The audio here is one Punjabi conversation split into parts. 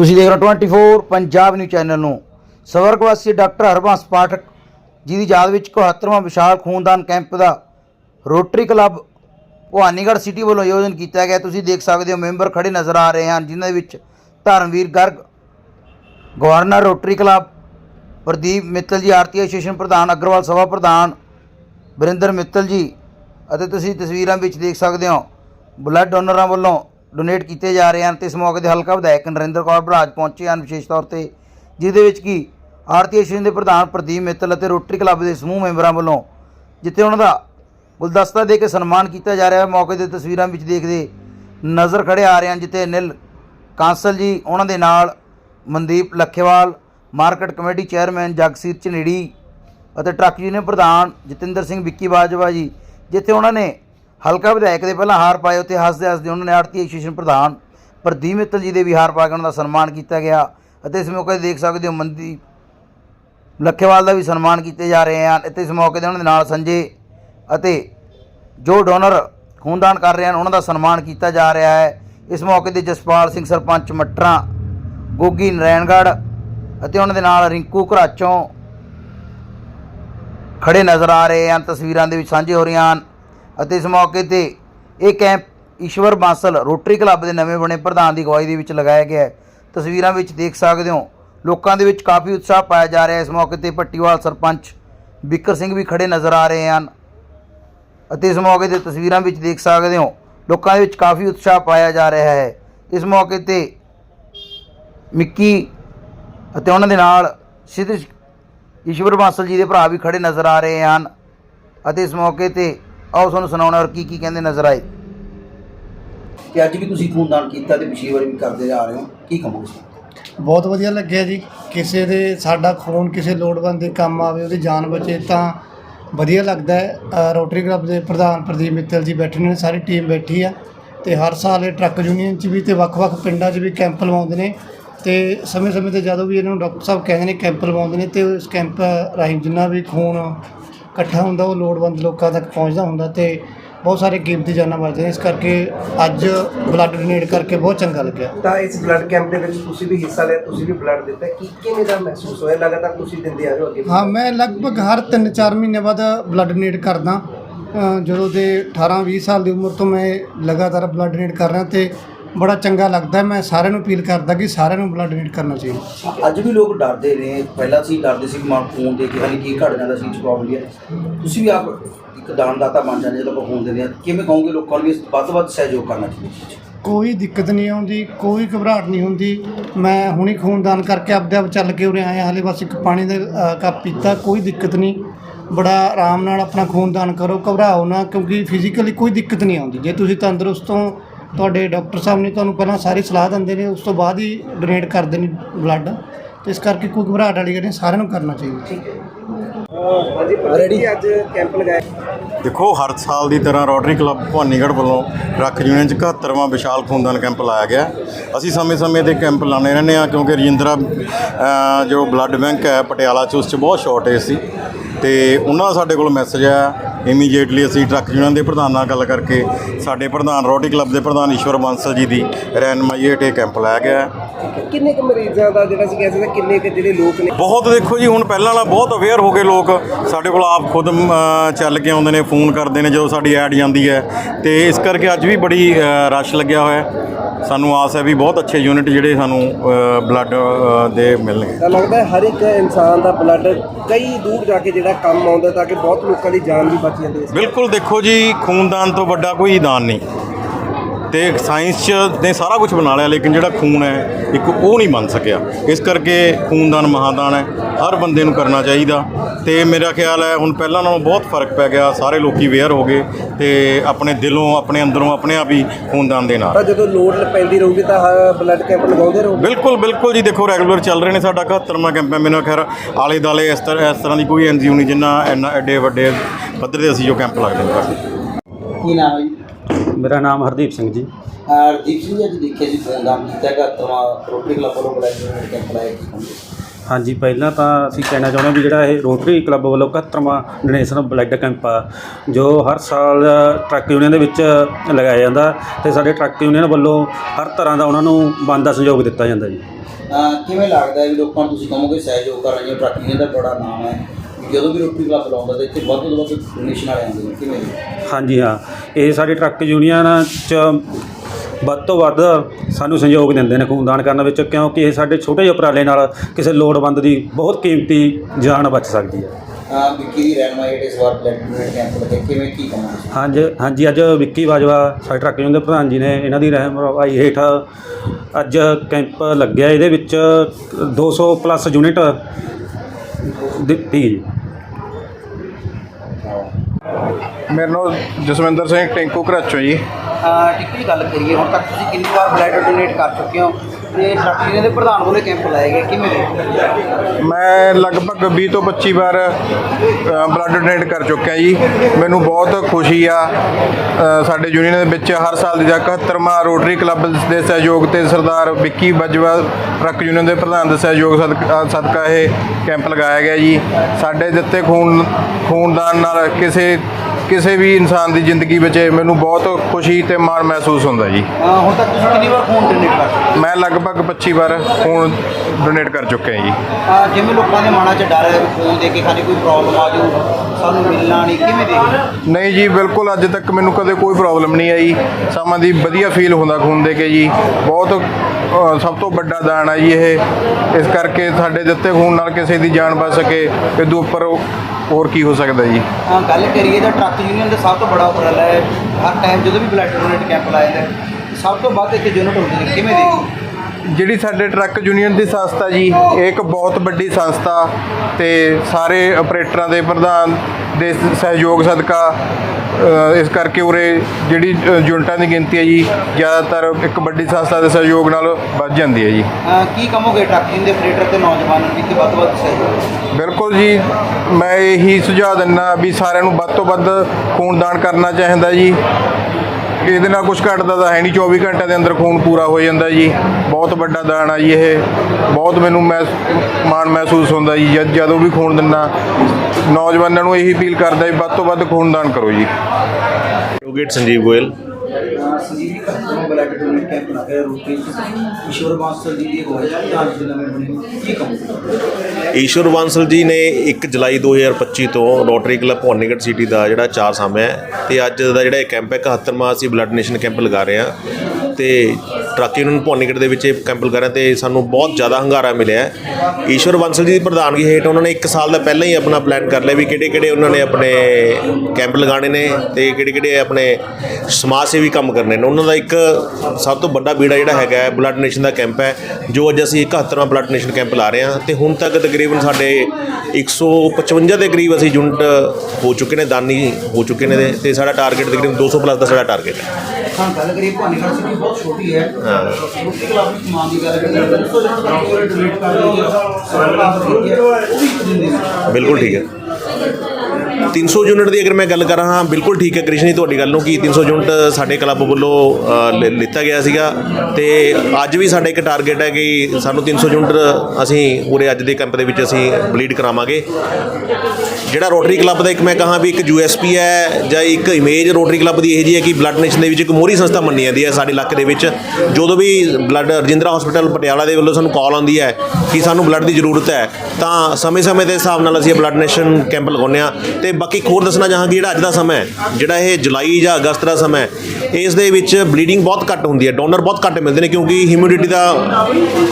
ਤੁਸੀਂ ਦੇਖ ਰਹੇ ਹੋ 24 ਪੰਜਾਬ ਨਿਊਜ਼ ਚੈਨਲ ਨੂੰ। ਸਵਰਗਵਾਸੀ ਡਾਕਟਰ ਹਰਬੰਸ ਪਾਠਕ ਜੀ ਦੀ ਯਾਦ ਵਿੱਚ 71ਵਾਂ ਵਿਸ਼ਾਲ ਖੂਨਦਾਨ ਕੈਂਪ ਦਾ ਰੋਟਰੀ ਕਲੱਬ ਭਵਾਨੀਗੜ੍ਹ ਸਿਟੀ ਵੱਲੋਂ ਆਯੋਜਨ ਕੀਤਾ ਗਿਆ। ਤੁਸੀਂ ਦੇਖ ਸਕਦੇ ਹੋ ਮੈਂਬਰ ਖੜੇ ਨਜ਼ਰ ਆ ਰਹੇ ਹਨ, ਜਿਨ੍ਹਾਂ ਵਿੱਚ Dharamveer Garg, governor Rotary Club, Pradeep Mittal ji, Aarti association ਪ੍ਰਧਾਨ, ਅਗਰਵਾਲ ਸਭਾ ਪ੍ਰਧਾਨ ਵਰਿੰਦਰ ਮਿੱਤਲ ਜੀ ਅਤੇ ਤੁਸੀਂ ਤਸਵੀਰਾਂ ਵਿੱਚ ਦੇਖ ਸਕਦੇ ਹੋ ਬਲੱਡ ਡੋਨਰਾਂ ਵੱਲੋਂ ਡੋਨੇਟ ਕੀਤੇ ਜਾ ਰਹੇ ਹਨ ਤੇ ਇਸ ਮੌਕੇ ਤੇ ਹਲਕਾ ਵਿਧਾਇਕ ਨਰਿੰਦਰ ਕੌਰ ਬਰਾਜ ਪਹੁੰਚੇ ਹਨ ਵਿਸ਼ੇਸ਼ ਤੌਰ ਤੇ, ਜਿਹਦੇ ਵਿੱਚ ਕੀ ਆਰਤੀ ਐਸੋਸੀਏਸ਼ਨ ਦੇ ਪ੍ਰਧਾਨ ਪ੍ਰਦੀਪ ਮਿੱਤਲ ਅਤੇ ਰੋਟਰੀ ਕਲੱਬ ਦੇ ਸਮੂਹ ਮੈਂਬਰਾਂ ਵੱਲੋਂ, ਜਿੱਥੇ ਉਹਨਾਂ ਦਾ ਗੁਲਦਸਤਾ ਦੇ ਕੇ ਸਨਮਾਨ ਕੀਤਾ ਜਾ ਰਿਹਾ ਹੈ, ਮੌਕੇ ਤੇ ਤਸਵੀਰਾਂ ਵਿੱਚ ਦੇਖਦੇ ਨਜ਼ਰ ਖੜੇ ਆ ਰਹੇ ਹਨ, ਜਿੱਥੇ ਨਿਲ ਕਾਂਸਲ ਜੀ, ਉਹਨਾਂ ਦੇ ਨਾਲ Mandeep Lakhewal, market committee chairman Jagsir Jhaneri ਅਤੇ ਟਰੱਕ ਯੂਨੀਅਨ ਪ੍ਰਧਾਨ ਜਤਿੰਦਰ ਸਿੰਘ ਵਿੱਕੀ ਬਾਜਵਾ ਜੀ, ਜਿੱਥੇ ਉਹਨਾਂ ਨੇ ਹਲਕਾ ਵਿਧਾਇਕ ਦੇ ਪਹਿਲਾਂ ਹਾਰ ਪਾਏ ਉੱਥੇ ਹੱਸਦੇ ਹੱਸਦੇ ਉਹਨਾਂ ਨੇ ਆੜਤੀ ਐਸੋਸੀਏਸ਼ਨ ਪ੍ਰਧਾਨ ਪ੍ਰਦੀਪ ਮਿੱਤਲ ਜੀ ਦੇ ਵੀ ਹਾਰ ਪਾ ਕੇ ਉਹਨਾਂ ਦਾ ਸਨਮਾਨ ਕੀਤਾ ਗਿਆ। ਅਤੇ ਇਸ ਮੌਕੇ ਦੇਖ ਸਕਦੇ ਹੋ ਮਨਦੀਪ ਲੱਖੇਵਾਲ ਦਾ ਵੀ ਸਨਮਾਨ ਕੀਤੇ ਜਾ ਰਹੇ ਹਨ। ਅਤੇ ਇਸ ਮੌਕੇ ਤੇ ਉਹਨਾਂ ਦੇ ਨਾਲ ਸੰਜੇ ਅਤੇ ਜੋ ਡੋਨਰ ਖੂਨਦਾਨ ਕਰ ਰਹੇ ਹਨ, ਉਹਨਾਂ ਦਾ ਸਨਮਾਨ ਕੀਤਾ ਜਾ ਰਿਹਾ ਹੈ। ਇਸ ਮੌਕੇ ਤੇ ਜਸਪਾਲ ਸਿੰਘ ਸਰਪੰਚ ਮਟਰਾ, ਗੋਗੀ ਨਰੈਣਗੜ੍ਹ ਅਤੇ ਉਹਨਾਂ ਦੇ ਨਾਲ ਰਿੰਕੂ ਘਰਾਚੋਂ ਖੜੇ ਨਜ਼ਰ ਆ ਰਹੇ ਹਨ। ਤਸਵੀਰਾਂ ਦੇ ਵਿੱਚ ਸਾਂਝੇ ਹੋ ਰਹੀਆਂ ਹਨ। ਅਤੇ ਇਸ ਮੌਕੇ ਤੇ ਇਹ camp Ishwar Bansal Rotary Club ਦੇ ਨਵੇਂ ਬਣੇ ਪ੍ਰਧਾਨ ਦੀ ਅਗਵਾਈ ਦੇ ਵਿੱਚ ਲਗਾਇਆ ਗਿਆ ਹੈ। ਤਸਵੀਰਾਂ ਵਿੱਚ ਦੇਖ ਸਕਦੇ ਹੋ, ਲੋਕਾਂ ਦੇ ਵਿੱਚ ਕਾਫੀ ਉਤਸ਼ਾਹ ਪਾਇਆ ਜਾ ਰਿਹਾ ਹੈ। ਇਸ ਮੌਕੇ ਤੇ ਪੱਟੀਵਾਲ ਸਰਪੰਚ ਬਿੱਕਰ ਸਿੰਘ ਵੀ ਖੜੇ ਨਜ਼ਰ ਆ ਰਹੇ ਹਨ ਅਤੇ ਇਸ ਮੌਕੇ ਤੇ ਤਸਵੀਰਾਂ ਵਿੱਚ ਦੇਖ ਸਕਦੇ ਹੋ, ਲੋਕਾਂ ਦੇ ਵਿੱਚ ਕਾਫੀ ਉਤਸ਼ਾਹ ਪਾਇਆ ਜਾ ਰਿਹਾ ਹੈ। ਇਸ ਮੌਕੇ ਤੇ ਮਿੱਕੀ ਅਤੇ ਉਹਨਾਂ ਦੇ ਨਾਲ ਸਿੱਧ ਈਸ਼ਵਰ ਬਾਂਸਲ ਜੀ ਦੇ ਭਰਾ ਵੀ ਖੜੇ ਨਜ਼ਰ ਆ ਰਹੇ ਹਨ ਅਤੇ ਇਸ ਮੌਕੇ ਤੇ ਆਓ ਤੁਹਾਨੂੰ ਸੁਣਾਉਣਾ ਔਰ ਕੀ ਕੀ ਕਹਿੰਦੇ ਨਜ਼ਰ ਆਏ। ਕਿ ਅੱਜ ਵੀ ਤੁਸੀਂ ਖੂਨਦਾਨ ਕੀਤਾ ਤੇ ਪਿਛਲੀ ਵਾਰ ਵੀ ਕਰਦੇ ਜਾ ਰਹੇ ਹੋ ਕੀ ਕਹੋਗੇ ਬਹੁਤ ਵਧੀਆ ਲੱਗਿਆ ਜੀ। ਕਿਸੇ ਦੇ ਸਾਡਾ ਖੂਨ ਕਿਸੇ ਲੋੜਵੰਦ ਦੇ ਕੰਮ ਆਵੇ ਉਹਦੀ ਜਾਨ ਬਚੇ ਤਾਂ ਵਧੀਆ ਲੱਗਦਾ ਹੈ। ਅ, ਰੋਟਰੀ ਕਲੱਬ ਦੇ ਪ੍ਰਧਾਨ ਪ੍ਰਦੀਪ ਮਿੱਤਲ ਜੀ ਬੈਠੇ ਨੇ ਸਾਰੀ ਟੀਮ ਬੈਠੀ ਆ ਤੇ ਹਰ ਸਾਲ ਇਹ ਟਰੱਕ ਯੂਨੀਅਨ 'ਚ ਵੀ ਤੇ ਵੱਖ-ਵੱਖ ਪਿੰਡਾਂ 'ਚ ਵੀ ਕੈਂਪ ਲਵਾਉਂਦੇ ਨੇ ਤੇ ਸਮੇਂ-ਸਮੇਂ ਤੇ ਜਦੋਂ ਵੀ ਇਹਨਾਂ ਨੂੰ ਡਾਕਟਰ ਸਾਹਿਬ ਕਹਿੰਦੇ ਨੇ ਕੈਂਪ ਲਵਾਉਂਦੇ ਨੇ ਤੇ ਉਸ ਕੈਂਪ ਰਾਹੀਂ ਜਿੰਨਾ ਵੀ ਖੂਨ ਇਕੱਠਾ ਹੁੰਦਾ ਉਹ ਲੋੜਵੰਦ ਲੋਕਾਂ ਤੱਕ ਪਹੁੰਚਦਾ ਹੁੰਦਾ ਤੇ ਬਹੁਤ ਸਾਰੇ ਕੀਮਤੀ ਜਾਨਾਂ ਬਚਦੇ ਨੇ। ਇਸ ਕਰਕੇ ਅੱਜ ਬਲੱਡ ਡੋਨੇਟ ਕਰਕੇ ਬਹੁਤ ਚੰਗਾ ਲੱਗਿਆ। ਤਾਂ ਇਸ ਬਲੱਡ ਕੈਂਪ ਦੇ ਵਿੱਚ ਤੁਸੀਂ ਵੀ ਹਿੱਸਾ ਲਿਆ ਤੁਸੀਂ ਵੀ ਬਲੱਡ ਦਿੱਤਾ। ਕੀ ਕਿਵੇਂ ਦਾ ਮਹਿਸੂਸ ਹੋਇਆ? ਲਗਾਤਾਰ ਤੁਸੀਂ ਦਿੰਦੇ ਆ ਰਹੇ ਹੋ ਅੱਗੇ? ਹਾਂ ਮੈਂ ਲਗਭਗ ਹਰ 3-4 ਮਹੀਨੇ ਬਾਅਦ ਬਲੱਡ ਡੋਨੇਟ ਕਰਦਾ। ਜਦੋਂ ਦੇ 18-20 ਸਾਲ ਦੀ ਉਮਰ ਤੋਂ ਮੈਂ ਲਗਾਤਾਰ ਬਲੱਡ ਡੋਨੇਟ ਕਰ ਰਿਹਾ ਤੇ ਬੜਾ ਚੰਗਾ ਲੱਗਦਾ ਮੈਂ ਸਾਰਿਆਂ ਨੂੰ ਅਪੀਲ ਕਰਦਾ ਕਿ ਸਾਰਿਆਂ ਨੂੰ ਬਲੱਡ ਡੋਨੇਟ ਕਰਨਾ ਚਾਹੀਦਾ। ਅੱਜ ਵੀ ਲੋਕ ਡਰਦੇ ਨੇ। ਪਹਿਲਾਂ ਸੀ ਡਰਦੇ ਸੀ ਮਾਂ ਖੂਨ ਦੇ ਕੇ ਹਲੇ ਕੀ ਘਟ ਜਾਂਦਾ ਸੀ ਪ੍ਰੋਬਲਮ ਹੈ ਤੁਸੀਂ ਵੀ ਆਪ ਇੱਕ ਦਾਨਦਾਤਾ ਬਣ ਜਾਂਦੇ ਜਦੋਂ ਆਪਾਂ ਖੂਨ ਦਿੰਦੇ ਆ ਕਿਵੇਂ ਕਹੋਗੇ ਲੋਕਾਂ ਨੂੰ ਵੀ ਇਸ ਵੱਧ ਤੋਂ ਵੱਧ ਸਹਿਯੋਗ ਕਰਨਾ ਚਾਹੀਦਾ ਕੋਈ ਦਿੱਕਤ ਨਹੀਂ ਆਉਂਦੀ ਕੋਈ ਘਬਰਾਹਟ ਨਹੀਂ ਹੁੰਦੀ। ਮੈਂ ਹੁਣੀ ਖੂਨਦਾਨ ਕਰਕੇ ਆਪਦੇ ਆਪ ਚੱਲ ਕੇ ਉਰੇ ਆਇਆ ਹਾਲੇ ਬਸ ਇੱਕ ਪਾਣੀ ਦਾ ਅ, ਕੱਪ ਪੀਤਾ ਕੋਈ ਦਿੱਕਤ ਨਹੀਂ। ਬੜਾ ਆਰਾਮ ਨਾਲ ਆਪਣਾ ਖੂਨਦਾਨ ਕਰੋ ਘਬਰਾਓ ਨਾ ਕਿਉਂਕਿ ਫਿਜ਼ੀਕਲੀ ਕੋਈ ਦਿੱਕਤ ਨਹੀਂ ਆਉਂਦੀ। ਜੇ ਤੁਸੀਂ ਤੰਦਰੁਸਤ ਹੋ ਤੁਹਾਡੇ ਡਾਕਟਰ ਸਾਹਿਬ ਨੇ ਤੁਹਾਨੂੰ ਪਹਿਲਾਂ ਸਾਰੀ ਸਲਾਹ ਦਿੰਦੇ ਨੇ ਉਸ ਤੋਂ ਬਾਅਦ ਹੀ ਡੋਨੇਟ ਕਰਦੇ ਨੇ ਬਲੱਡ ਤੇ ਇਸ ਕਰਕੇ ਕੋਈ ਘਬਰਾਹਟ ਵਾਲੀ ਗੱਲ ਨਹੀਂ ਸਾਰਿਆਂ ਨੂੰ ਕਰਨਾ ਚਾਹੀਦਾ। ਰੈਡੀ ਅੱਜ ਕੈਂਪ ਲਗਾਇਆ। ਦੇਖੋ ਹਰ ਸਾਲ ਦੀ ਤਰ੍ਹਾਂ ਰੋਟਰੀ ਕਲੱਬ ਭਵਾਨੀਗੜ੍ਹ ਵੱਲੋਂ ਟਰੱਕ ਯੂਨੀਅਨ 'ਚ 71ਵਾਂ ਵਿਸ਼ਾਲ ਖੂਨਦਾਨ ਕੈਂਪ ਲਾਇਆ ਗਿਆ। ਅਸੀਂ ਸਮੇਂ-ਸਮੇਂ ਤੇ ਕੈਂਪ ਲਾਉਂਦੇ ਰਹਿੰਦੇ ਆ ਕਿਉਂਕਿ ਰਜਿੰਦਰਾ ਜੋ ਬਲੱਡ ਬੈਂਕ ਹੈ ਪਟਿਆਲਾ 'ਚ ਉਸ 'ਚ ਬਹੁਤ ਸ਼ਾਰਟੇਜ ਸੀ। ਤੇ ਉਹਨਾਂ ਦਾ ਸਾਡੇ ਕੋਲ ਮੈਸੇਜ ਆਇਆ ਇਮੀਡੀਏਟਲੀ ਅਸੀਂ ਟਰੱਕ ਯੂਨੀਅਨ ਦੇ ਪ੍ਰਧਾਨ ਨਾਲ ਗੱਲ ਕਰਕੇ ਸਾਡੇ ਪ੍ਰਧਾਨ ਰੋਟਰੀ ਕਲੱਬ ਦੇ ਪ੍ਰਧਾਨ ਈਸ਼ਵਰ ਬਾਂਸਲ ਜੀ ਦੀ ਰਹਿਨਮਾਈ ਹੇਠ ਇਹ ਕੈਂਪ ਲਾਇਆ ਗਿਆ। ਹੈ ਕਿੰਨੇ ਕੁ ਮਰੀਜ਼ਾਂ ਦਾ ਜਿਹੜਾ ਸੀ ਕਹਿ ਸਕਦੇ ਕਿੰਨੇ ਕੁ ਜਿਹੜੇ ਲੋਕ ਨੇ? ਬਹੁਤ ਦੇਖੋ ਜੀ ਹੁਣ ਪਹਿਲਾਂ ਵਾਲਾ ਬਹੁਤ ਅਵੇਅਰ ਹੋ ਗਏ ਲੋਕ। ਸਾਡੇ ਕੋਲ ਆਪ ਖੁਦ ਅਮ, ਚੱਲ ਕੇ ਆਉਂਦੇ ਨੇ ਫੋਨ ਕਰਦੇ ਨੇ ਜਦੋਂ ਸਾਡੀ ਐਡ ਜਾਂਦੀ ਹੈ। ਤੇ ਇਸ ਕਰਕੇ ਅੱਜ ਵੀ ਬੜੀ ਰਸ਼ ਲੱਗਿਆ ਹੋਇਆ ਹੈ। ਸਾਨੂੰ ਆਸ ਹੈ ਵੀ ਬਹੁਤ ਅੱਛੇ ਯੂਨਿਟ ਜਿਹੜੇ ਸਾਨੂੰ ਬਲੱਡ ਦੇ ਮਿਲਣਗੇ। ਤਾਂ ਲੱਗਦਾ ਹੈ ਹਰ ਇੱਕ ਇਨਸਾਨ ਦਾ ਬਲੱਡ ਕਈ ਦੂਰ ਜਾ ਕੇ ਜਿਹੜਾ ਕੰਮ ਆਉਂਦਾ ਤਾਂ ਕਿ ਬਹੁਤ ਲੋਕਾਂ ਦੀ ਜਾਨ ਵੀ ਬਚ ਜਾਂਦੀ ਹੈ ਬਿਲਕੁਲ ਦੇਖੋ ਜੀ ਖੂਨਦਾਨ ਤੋਂ ਵੱਡਾ ਕੋਈ ਦਾਨ ਨਹੀਂ। ਤੇ ਸਾਇੰਸ 'ਚ ਨੇ ਸਾਰਾ ਕੁਝ ਬਣਾ ਲਿਆ ਲੇਕਿਨ ਜਿਹੜਾ ਖੂਨ ਹੈ ਇੱਕ ਉਹ ਨਹੀਂ ਬਣ ਸਕਿਆ। ਇਸ ਕਰਕੇ ਖੂਨਦਾਨ ਮਹਾਦਾਨ ਹੈ ਹਰ ਬੰਦੇ ਨੂੰ ਕਰਨਾ ਚਾਹੀਦਾ। ਤੇ ਮੇਰਾ ਖਿਆਲ ਹੈ ਹੁਣ ਪਹਿਲਾਂ ਨਾਲੋਂ ਬਹੁਤ ਫ਼ਰਕ ਪੈ ਗਿਆ ਸਾਰੇ ਲੋਕੀ ਅਵੇਅਰ ਹੋ ਗਏ ਤੇ ਆਪਣੇ ਦਿਲੋਂ ਆਪਣੇ ਅੰਦਰੋਂ ਆਪਣੇ ਆਪ ਹੀ ਖੂਨਦਾਨ ਦੇ ਨਾਲ। ਤਾਂ ਜਦੋਂ ਲੋੜ ਪੈਂਦੀ ਰਹੂਗੀ ਤਾਂ ਬਲੱਡ ਕੈਂਪ ਲਗਾਉਂਦੇ ਰਹੋ। ਬਿਲਕੁਲ ਬਿਲਕੁਲ ਜੀ ਦੇਖੋ ਰੈਗੂਲਰ ਚੱਲ ਰਹੇ ਨੇ ਸਾਡਾ 71ਵਾਂ ਕੈਂਪ ਹੈ। ਮੈਨੂੰ ਖੈਰ ਆਲੇ ਦਾਲੇ ਇਸ ਤਰ੍ਹਾਂ ਇਸ ਤਰ੍ਹਾਂ ਦੀ ਕੋਈ ਐਨਜੀਓ ਨਹੀਂ ਜਿੰਨਾ ਇੰਨਾ ਐਡੇ ਵੱਡੇ ਪੱਧਰ ਤੇ ਅਸੀਂ ਜੋ ਕੈਂਪ ਲੱਗਦੇ ਨੇ ਕੀ ਨਾਮ ਹੈ ਮੇਰਾ ਨਾਮ ਹਰਦੀਪ ਸਿੰਘ ਜੀ। ਹਰਦੀਪ ਸਿੰਘ ਜੀ ਅੱਜ ਦੇਖਿਆ ਜੀ ਖੂਨਦਾਨ ਕੀਤਾ ਹੈਗਾ ਤਮਾ ਰੋਟਰੀ ਕਲੱਬ ਵੱਲੋਂ ਡੋਨੇਟ ਕੈਂਪ ਲਾਇਆ ਕਹੋਗੇ ਹਾਂਜੀ ਪਹਿਲਾਂ ਤਾਂ ਅਸੀਂ ਕਹਿਣਾ ਚਾਹੁੰਦੇ ਹਾਂ ਵੀ ਜਿਹੜਾ ਇਹ ਰੋਟਰੀ ਕਲੱਬ ਵੱਲੋਂ 71ਵਾਂ ਡੋਨੇਸ਼ਨ ਬਲੱਡ ਕੈਂਪ ਆ ਜੋ ਹਰ ਸਾਲ ਟਰੱਕ ਯੂਨੀਅਨ ਦੇ ਵਿੱਚ ਲਗਾਇਆ ਜਾਂਦਾ ਤੇ ਸਾਡੇ ਟਰੱਕ ਯੂਨੀਅਨ ਵੱਲੋਂ ਹਰ ਤਰ੍ਹਾਂ ਦਾ ਉਹਨਾਂ ਨੂੰ ਬਣਦਾ ਸਹਿਯੋਗ ਦਿੱਤਾ ਜਾਂਦਾ ਜੀ। ਅਹ ਕਿਵੇਂ ਲੱਗਦਾ ਹੈ ਵੀ ਲੋਕਾਂ ਨੂੰ ਤੁਸੀਂ ਕਹੋਗੇ ਸਹਿਯੋਗ ਕਰ ਰਹੇ ਹੋ ਟਰੱਕ ਯੂਨੀਅਨ ਦਾ ਬੜਾ ਨਾਮ ਹੈ? ਜਦੋਂ ਵੀ ਰੋਟੀ ਕਲੱਬ ਲਾਉਂਦਾ ਤਾਂ ਇੱਥੇ ਵੱਧ ਤੋਂ ਵੱਧ ਡੋਨੇਸ਼ਨ ਵਾਲੇ ਆਉਂਦੇ ਨੇ ਕਿਵੇਂ? ਹਾਂਜੀ ਹਾਂ ਇਹ ਸਾਡੇ ਟਰੱਕ ਯੂਨੀਅਨ ਚ ਵੱਧ ਤੋਂ ਵੱਧ ਸਾਨੂੰ ਸਹਿਯੋਗ ਦਿੰਦੇ ਨੇ ਖੂਨਦਾਨ ਕਰਨ ਵਿੱਚ ਕਿਉਂਕਿ ਇਹ ਸਾਡੇ ਛੋਟੇ ਜਿਹੇ ਉਪਰਾਲੇ ਨਾਲ ਕਿਸੇ ਲੋੜਵੰਦ ਦੀ ਬਹੁਤ ਕੀਮਤੀ ਜਾਨ ਬਚ ਸਕਦੀ ਹੈ। ਅਹ ਵਿੱਕੀ ਦੀ ਰਹਿਨਮਾਈ ਇਸ ਵਾਰ ਡੋਨੇਟ ਕੈਂਪ ਲੱਗੇ ਕਿਵੇਂ ਕੀ ਕਰਨਾ ਹਾਂਜੀ ਹਾਂਜੀ ਅੱਜ ਵਿੱਕੀ ਬਾਜਵਾ ਸਾਡੇ ਟਰੱਕ ਯੂਨੀਅਨ ਦੇ ਪ੍ਰਧਾਨ ਜੀ ਨੇ ਇਹਨਾਂ ਦੀ ਰਹਿਨਮਾਈ ਹੇਠ ਅੱਜ ਕੈਂਪ ਲੱਗਿਆ ਇਹਦੇ ਵਿੱਚ 200 ਪਲੱਸ ਯੂਨਿਟ ਦਿੱਤੀ ਜੀ ਮੇਰਾ ਨਾਮ ਜਸਵਿੰਦਰ ਸਿੰਘ ਟੈਂਕੂ ਘਰਾਚੋਂ ਜੀ। ਟਿੱਕੀ ਦੀ ਗੱਲ ਕਰੀਏ ਹੁਣ ਤੱਕ ਤੁਸੀਂ ਕਿੰਨੀ ਵਾਰ ਬਲੱਡ ਡੋਨੇਟ ਕਰ ਚੁੱਕੇ ਹੋ? ਤੇ ਯੂਨੀਅਨ ਦੇ ਪ੍ਰਧਾਨ ਵੱਲੋਂ ਕੈਂਪ ਲਾਏ ਗਏ ਕਿਵੇਂ ਦੇ? ਮੈਂ ਲਗਭਗ 20 ਤੋਂ 25 ਵਾਰ ਬਲੱਡ ਡੋਨੇਟ ਕਰ ਚੁੱਕਿਆ ਜੀ। ਮੈਨੂੰ ਬਹੁਤ ਖੁਸ਼ੀ ਆ ਸਾਡੇ ਯੂਨੀਅਨ ਦੇ ਵਿੱਚ ਹਰ ਸਾਲ ਦੀ 71ਵਾਂ ਰੋਟਰੀ ਕਲੱਬ ਦੇ ਸਹਿਯੋਗ ਤੇ ਸਰਦਾਰ ਵਿੱਕੀ ਬਜਵਾ ਟਰੱਕ ਯੂਨੀਅਨ ਦੇ ਪ੍ਰਧਾਨ ਦੇ ਸਹਿਯੋਗ ਸਦਕਾ ਸਦਕਾ ਇਹ ਕੈਂਪ ਲਗਾਇਆ ਗਿਆ ਜੀ। ਸਾਡੇ ਦਿੱਤੇ ਖੂਨ ਖੂਨਦਾਨ ਨਾਲ ਕਿਸੇ ਕਿਸੇ ਵੀ ਇਨਸਾਨ ਦੀ ਜ਼ਿੰਦਗੀ ਵਿੱਚ ਮੈਨੂੰ ਬਹੁਤ ਖੁਸ਼ੀ ਤੇ ਮਾਣ ਮਹਿਸੂਸ ਹੁੰਦਾ ਜੀ। ਹੁਣ ਤੱਕ ਤੁਸੀਂ ਕਿੰਨੀ ਵਾਰ ਖੂਨ ਡੋਨੇਟ ਕਰ ਚੁੱਕੇ ਮੈਂ ਲਗਭਗ 25 ਵਾਰ ਖੂਨ ਡੋਨੇਟ ਕਰ ਚੁੱਕਿਆ ਜੀ। ਹੋ ਜਿਵੇਂ ਲੋਕਾਂ ਦੇ ਮਨਾਂ 'ਚ ਡਰ ਹੈ ਵੀ ਖੂਨ ਦੇ ਕੇ ਖਾਲੀ ਕੋਈ ਪ੍ਰੋਬਲਮ ਆ ਜਾਊ ਸਾਨੂੰ ਮਿਲਣਾ ਨਹੀਂ ਕਿਵੇਂ ਦੇਖਦੇ ਨਹੀਂ ਜੀ ਬਿਲਕੁਲ ਅੱਜ ਤੱਕ ਮੈਨੂੰ ਕਦੇ ਕੋਈ ਪ੍ਰੋਬਲਮ ਨਹੀਂ ਆਈ। ਸਮਾਂ ਦੀ ਵਧੀਆ ਫੀਲ ਹੁੰਦਾ ਖੂਨ ਦੇ ਕੇ ਜੀ। ਬਹੁਤ ਅ, ਸਭ ਤੋਂ ਵੱਡਾ ਦਾਨ ਹੈ ਜੀ ਇਹ। ਇਸ ਕਰਕੇ ਸਾਡੇ ਦਿੱਤੇ ਖੂਨ ਨਾਲ ਕਿਸੇ ਦੀ ਜਾਨ ਬਚ ਸਕੇ ਇਦੋਂ ਉੱਪਰ ਹੋਰ ਕੀ ਹੋ ਸਕਦਾ ਜੀ। ਹਾਂ ਗੱਲ ਕਰੀਏ ਤਾਂ ਟਰੱਕ ਯੂਨੀਅਨ ਦਾ ਸਭ ਤੋਂ ਬੜਾ ਉਪਰਾਲਾ ਹੈ ਹਰ ਟਾਈਮ ਜਦੋਂ ਵੀ ਬਲੱਡ ਡੋਨੇਟ ਕੈਂਪ ਲਾਇਆ ਜਾਂਦਾ ਸਭ ਤੋਂ ਵੱਧ ਇੱਕ ਯੂਨਿਟ ਹੁੰਦੀ ਹੈ ਕਿਵੇਂ ਦੇਖਦੇ ਜਿਹੜੀ ਸਾਡੇ ਟਰੱਕ ਯੂਨੀਅਨ ਦੀ ਸੰਸਥਾ ਜੀ ਇਹ ਇੱਕ ਬਹੁਤ ਵੱਡੀ ਸੰਸਥਾ ਤੇ ਸਾਰੇ ਆਪਰੇਟਰਾਂ ਦੇ ਪ੍ਰਧਾਨ ਦੇ ਸਹਿਯੋਗ ਸਦਕਾ ਇਸ ਕਰਕੇ ਉਰੇ ਜਿਹੜੀ ਯੂਨਿਟਾਂ ਦੀ ਗਿਣਤੀ ਹੈ ਜੀ ਜ਼ਿਆਦਾਤਰ ਇੱਕ ਵੱਡੀ ਸੰਸਥਾ ਦੇ ਸਹਿਯੋਗ ਨਾਲ ਵੱਧ ਜਾਂਦੀ ਹੈ ਜੀ। ਕੀ ਕਹੋਗੇ ਟਰੱਕ ਦੇ ਆਪਰੇਟਰ ਤੇ ਨੌਜਵਾਨਾਂ ਨੂੰ ਕਿ ਵੱਧ ਵੱਧ ਸਹਿਯੋਗ? ਬਿਲਕੁਲ ਜੀ ਮੈਂ ਇਹੀ ਸੁਝਾਅ ਦਿੰਦਾ ਵੀ ਸਾਰਿਆਂ ਨੂੰ ਵੱਧ ਤੋਂ ਵੱਧ ਖੂਨਦਾਨ ਕਰਨਾ ਚਾਹੀਦਾ ਜੀ। ਇਹਦੇ ਨਾਲ ਕੁਝ ਘਟਦਾ ਤਾਂ ਹੈ ਨਹੀਂ 24 ਘੰਟਿਆਂ ਦੇ ਅੰਦਰ ਖੂਨ ਪੂਰਾ ਹੋ ਜਾਂਦਾ ਜੀ। ਬਹੁਤ ਵੱਡਾ ਦਾਨ ਆ ਜੀ ਇਹ। ਬਹੁਤ ਮੈਨੂੰ ਮੈਂ ਮਾਣ ਮਹਿਸੂਸ ਹੁੰਦਾ ਜੀ, ਜਦ ਜਦੋਂ ਵੀ ਖੂਨ ਦਿੰਦਾ, ਨੌਜਵਾਨਾਂ ਨੂੰ ਇਹੀ ਅਪੀਲ ਕਰਦਾ ਵੀ ਵੱਧ ਤੋਂ ਵੱਧ ਖੂਨਦਾਨ ਕਰੋ ਜੀ। ਐਡਵੋਕੇਟ ਸੰਜੀਵ ਗੋਇਲ ਸੰਜੀਵ ਜੀ ਕੱਟੋਂ ਬਲੱਡ ਡੋਨੇਟ ਕੈਂਪ ਲੱਗਿਆ ਰੂਪੀ ਈਸ਼ਵਰ ਬਾਂਸਲ ਜੀ ਦੀ ਹੋਇਆ ਪ੍ਰਧਾਨ ਜੀ ਨਵੇਂ ਬਣੇ ਕੀ ਕਹੋਗੇ ਈਸ਼ਵਰ ਬਾਂਸਲ ਜੀ ਨੇ 1 ਜੁਲਾਈ 2025 ਤੋਂ ਰੋਟਰੀ ਕਲੱਬ ਭਵਾਨੀਗੜ੍ਹ ਸਿਟੀ ਦਾ ਜਿਹੜਾ ਚਾਰ ਸਾਮਿਆ ਹੈ ਤੇ ਅੱਜ ਦਾ ਜਿਹੜਾ ਇਹ ਕੈਂਪ ਹੈ 71ਵਾਂ ਅਸੀਂ ਬਲੱਡ ਡੋਨੇਸ਼ਨ ਕੈਂਪ ਲਗਾ ਰਹੇ ਹਾਂ ਤੇ ਟਰੱਕ ਯੂਨੀਅਨ ਭਵਾਨੀਗੜ੍ਹ ਦੇ ਵਿੱਚ ਇਹ ਕੈਂਪ ਲਗਾ ਰਹੇ ਹਾਂ ਤੇ ਸਾਨੂੰ ਬਹੁਤ ਜ਼ਿਆਦਾ ਹੰਗਾਰਾ ਮਿਲਿਆ ਹੈ। ਈਸ਼ਵਰ ਬੰਸਲ ਜੀ ਦੀ ਪ੍ਰਧਾਨਗੀ ਹੇਠ ਉਹਨਾਂ ਨੇ 1 ਸਾਲ ਦਾ ਪਹਿਲਾਂ ਹੀ ਆਪਣਾ ਪਲਾਨ ਕਰ ਲਿਆ ਵੀ ਕਿਹੜੇ ਕਿਹੜੇ ਉਹਨਾਂ ਨੇ ਆਪਣੇ ਕੈਂਪ ਲਗਾਉਣੇ ਨੇ ਤੇ ਕਿਹੜੇ ਕਿਹੜੇ ਆਪਣੇ ਸਮਾਜ ਸੇਵੀ ਕੰਮ ਕਰਨੇ ਨੇ। ਉਹਨਾਂ ਦਾ ਇੱਕ ਸਭ ਤੋਂ ਵੱਡਾ ਬੀੜਾ ਜਿਹੜਾ ਹੈਗਾ ਹੈ ਬਲੱਡ ਡੋਨੇਸ਼ਨ ਦਾ ਕੈਂਪ ਹੈ, ਜੋ ਅੱਜ ਅਸੀਂ 71ਵਾਂ ਬਲੱਡ ਡੋਨੇਸ਼ਨ ਕੈਂਪ ਲਾ ਰਹੇ ਹਾਂ ਤੇ ਹੁਣ ਤੱਕ ਤਕਰੀਬਨ ਸਾਡੇ 155 ਦੇ ਕਰੀਬ ਅਸੀਂ ਯੂਨਿਟ ਹੋ ਚੁੱਕੇ ਨੇ, ਦਾਨੀ ਹੋ ਚੁੱਕੇ ਨੇ ਤੇ- ਤੇ ਸਾਡਾ ਟਾਰਗੇਟ ਤਕਰੀਬਨ 200 ਪਲੱਸ ਦਾ ਸਾਡਾ ਟਾਰਗੇਟ ਹੈ। ਹਾਂ ਗੱਲ ਕਰੀਏ ਭਾਨੀਗੜ੍ਹ ਸਿਟੀ ਬਹੁਤ ਛੋਟੀ ਹੈ। ਰੂਪੀ ਕਲੱਬ ਦੀ ਸਮਾਨ ਦੀ ਗੱਲ ਕਰੀਏ ਤਾਂ ਉਸ ਤੋਂ ਜਿਹੜਾ ਤੱਕ ਪੂਰੇ ਡੋਨੇਟ ਕਰ ਰਹੀ ਹੈ ਉਹ ਵੀ ਇੱਕ ਦਿਨ ਦੀ ਬਿਲਕੁਲ ਠੀਕ ਹੈ। 300 ਯੂਨਿਟ ਦੀ ਅਗਰ ਮੈਂ ਗੱਲ ਕਰਾਂ ਹਾਂ ਬਿਲਕੁਲ ਠੀਕ ਹੈ ਕ੍ਰਿਸ਼ਨ ਜੀ ਤੁਹਾਡੀ ਗੱਲ ਨੂੰ ਕਿ 300 ਯੂਨਿਟ ਸਾਡੇ ਕਲੱਬ ਵੱਲੋਂ ਅ, ਲ- ਲਿੱਤਾ ਗਿਆ ਸੀਗਾ ਤੇ ਅੱਜ ਵੀ ਸਾਡਾ ਇੱਕ ਟਾਰਗੇਟ ਹੈ ਕਿ ਸਾਨੂੰ 300 ਯੂਨਿਟ ਅਸੀਂ ਪੂਰੇ ਅੱਜ ਦੇ ਕੈਂਪ ਦੇ ਵਿੱਚ ਅਸੀਂ ਬਲੀਡ ਕਰਾਵਾਂਗੇ। ਜਿਹੜਾ ਰੋਟਰੀ ਕਲੱਬ ਦਾ ਇੱਕ ਮੈਂ ਕਹਾਂ ਵੀ ਇੱਕ ਯੂਐਸਪੀ ਹੈ ਜਾਂ ਇੱਕ ਇਮੇਜ ਰੋਟਰੀ ਕਲੱਬ ਦੀ ਇਹ ਜੀ ਹੈ ਕਿ ਬਲੱਡ ਨੇਸ਼ਨ ਦੇ ਵਿੱਚ ਇੱਕ ਮੋਹਰੀ ਸੰਸਥਾ ਮੰਨੀ ਜਾਂਦੀ ਹੈ ਸਾਡੇ ਇਲਾਕੇ ਦੇ ਵਿੱਚ। ਜਦੋਂ ਵੀ ਬਲੱਡ ਰਜਿੰਦਰਾ ਹਸਪੀਟਲ ਪਟਿਆਲਾ ਦੇ ਵੱਲੋਂ ਸਾਨੂੰ ਕਾਲ ਆਉਂਦੀ ਹੈ ਕਿ ਸਾਨੂੰ ਬਲੱਡ ਦੀ ਜ਼ਰੂਰਤ ਹੈ ਤਾਂ ਸਮੇਂ-ਸਮੇਂ ਦੇ ਹਿਸਾਬ ਨਾਲ ਅਸੀਂ ਬਲੱਡ ਨੇਸ਼ਨ ਕੈਂਪ ਲਗਾਉਂਦੇ ਹਾਂ ਤੇ ਬਾਕੀ ਇੱਕ ਹੋਰ ਦੱਸਣਾ ਚਾਹਾਂਗੇ ਜਿਹੜਾ ਅੱਜ ਦਾ ਸਮਾਂ ਹੈ, ਜਿਹੜਾ ਇਹ ਜੁਲਾਈ ਜਾਂ ਅਗਸਤ ਦਾ ਸਮਾਂ ਹੈ, ਇਸ ਦੇ ਵਿੱਚ ਬਲੀਡਿੰਗ ਬਹੁਤ ਘੱਟ ਹੁੰਦੀ ਹੈ ਡੋਨਰ ਬਹੁਤ ਘੱਟ ਮਿਲਦੇ ਨੇ ਕਿਉਂਕਿ ਹਿਊਮਿਡਿਟੀ ਦਾ